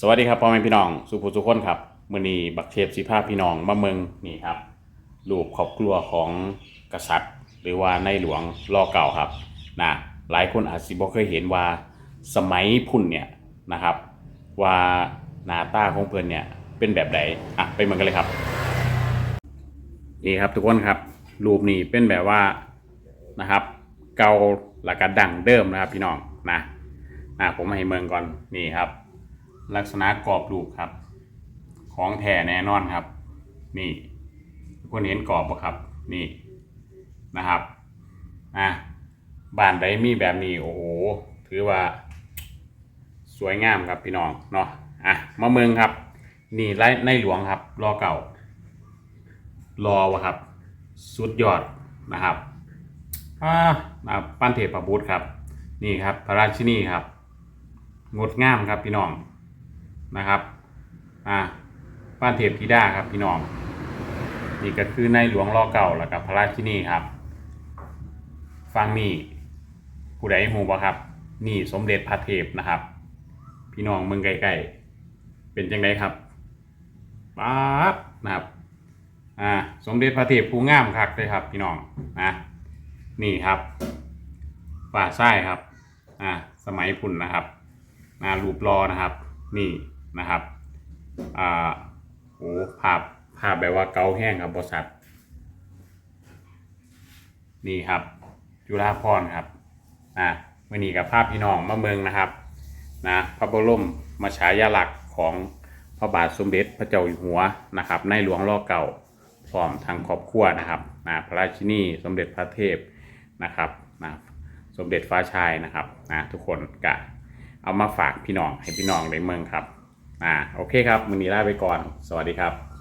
สวัสดีครับพ่อแม่พี่น้องสุภูสุคนครับมือนีบักเทพสีภาพพี่น้องมาเมืองนี่ครับรูปครอบครัวของกษัตริย์ หรือว่าในหลวงรอเก่าครับนะหลายคนอาจสิบ่เคยเห็นว่าสมัยพุ่นเนี่ยนะครับ ว่าหน้าตาของเพิ่นเนี่ยเป็นแบบใดอะไปเมืองกันเลยครับนี่ครับทุกคนครับรูปนี้เป็นแบบว่านะครับ เก่าหลักกระดังเดิมนะครับพี่น้องนะอะผมมาให้เมืองก่อนนี่ครับ ลักษณะกรอบรูปครับ ของแท้แน่นอนครับ นี่ทุกคนเห็นกรอบปะครับ นี่นะครับอะบ้านใดมีแบบนี้โอ้โหถือว่า สวยงามครับพี่น้องเนาะอะมาเมืองครับ นี่ไล่ในหลวงครับ รอเก่ารอวะครับ สุดยอดนะครับอ่านะปั้นเทพประบุตรครับ นี่ครับ พระราชินีครับ งดงามครับพี่น้อง นะครับ อ่าป้านเทพธิดาครับพี่น้องนี่ก็คือในหลวงรอเก่าแล้วกับพระราชินีครับ ฟังนี่ผู้ใดหูบ่ครับ นี่สมเด็จพระเทพนะครับ พี่น้องเมืองใกล้ๆเป็นจังไดครับป๊าบนะครับอ่าสมเด็จพระเทพผู้งามคักเลยครับ พี่น้องนะนี่ครับฝ่าไส้ครับอ่าสมัยพุ่นนะครับนะรูปรอนะครับ นี่ นะครับอ่าโอ้ภาพภาพแบบว่าเกาแห้งครับบริษัทนี่ครับ จุฬาพรณ์ครับนะวันนี้กับภาพพี่น้องมาเมืองนะครับนะพระบรมมาฉายาหลักของพระบาทสมเด็จพระเจ้าอยู่หัวนะครับ ในหลวงรอเก่าพร้อมทางครอบครัวนะครับนะพระราชินีสมเด็จพระเทพนะครับนะสมเด็จฟ้าชายนะครับนะทุกคนกะเอามาฝากพี่น้องให้พี่น้องในเมืองครับ อ่าโอเคครับมันนี้ลาไปก่อน สวัสดีครับ